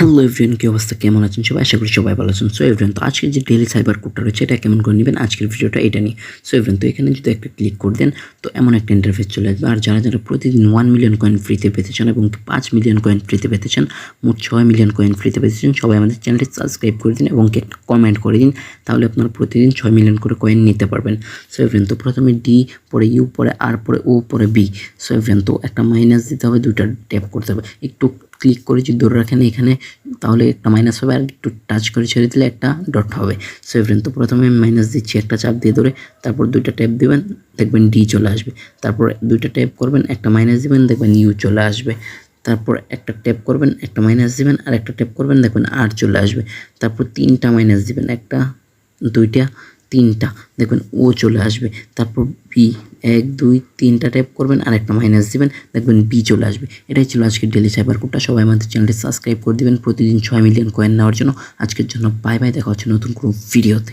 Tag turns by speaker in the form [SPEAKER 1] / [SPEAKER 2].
[SPEAKER 1] Hello everyone কি অবস্থা? কেমন আছেন সবাই? আশা করি সবাই ভালো আছেন। সো এভরিয়ান তো আজকে যে ডেলি সাইবার কোডটা রয়েছে, এটা কেমন করে নেবেন? আজকের ভিডিওটা এটা নিয়ে। সো এভরিয়ান তো এখানে যদি একটা ক্লিক করে দেন, তো এমন একটা ইন্টারফেস চলে আসবে। আর যারা যারা প্রতিদিন ওয়ান মিলিয়ন কয়েন ফ্রিতে পেতে চান এবং পাঁচ মিলিয়ন কয়েন ফ্রিতে পেতে চান, মোট ছয় মিলিয়ন কয়েন ফ্রিতে পেতে চান, সবাই আমাদের চ্যানেলটি সাবস্ক্রাইব করে দিন এবং কমেন্ট করে দিন, তাহলে আপনারা প্রতিদিন ছয় মিলিয়ন করে কয়েন নিতে পারবেন। সো এভরিয়ান তো প্রথমে ডি পরে ইউ পরে আর পরে ও পরে বি সো এভরিয়ান তো একটা মাইনাস দিতে হবে, দুইটা ট্যাপ করতে হবে। একটু ক্লিক করে যদি ধরে রাখেন এখানে, তাহলে একটা মাইনাস হবে আর একটু টাচ করে ছেড়ে দিলে একটা ডট হবে। সো ফ্রেন্ড তো প্রথমে আমি মাইনাস দিচ্ছি, একটা চাপ দিয়ে ধরে তারপর দুইটা ট্যাপ দিবেন, দেখবেন ডি চলে আসবে। তারপর দুইটা ট্যাপ করবেন, একটা মাইনাস দিবেন, দেখবেন ইউ চলে আসবে। তারপর একটা ট্যাপ করবেন, একটা মাইনাস দিবেন, আর একটা ট্যাপ করবেন, দেখবেন আর চলে আসবে। তারপর তিনটা মাইনাস দিবেন, একটা, দুইটা তিনটা। দেখবেন ও চলে আসবে। তারপর বি এক, দুই, তিনটা ট্যাপ করবেন, আর একটা মাইনাস দেবেন। দেখবেন বি চলে আসবে। এটাই ছিল আজকের ডেলি সাইবার কোডটা সবাই আমাদের চ্যানেলটি সাবস্ক্রাইব করে দেবেন। প্রতিদিন ছয় মিলিয়ন কয়েন নেওয়ার জন্য। আজকের জন্য বাই বাই দেখা হচ্ছে নতুন কোনো ভিডিওতে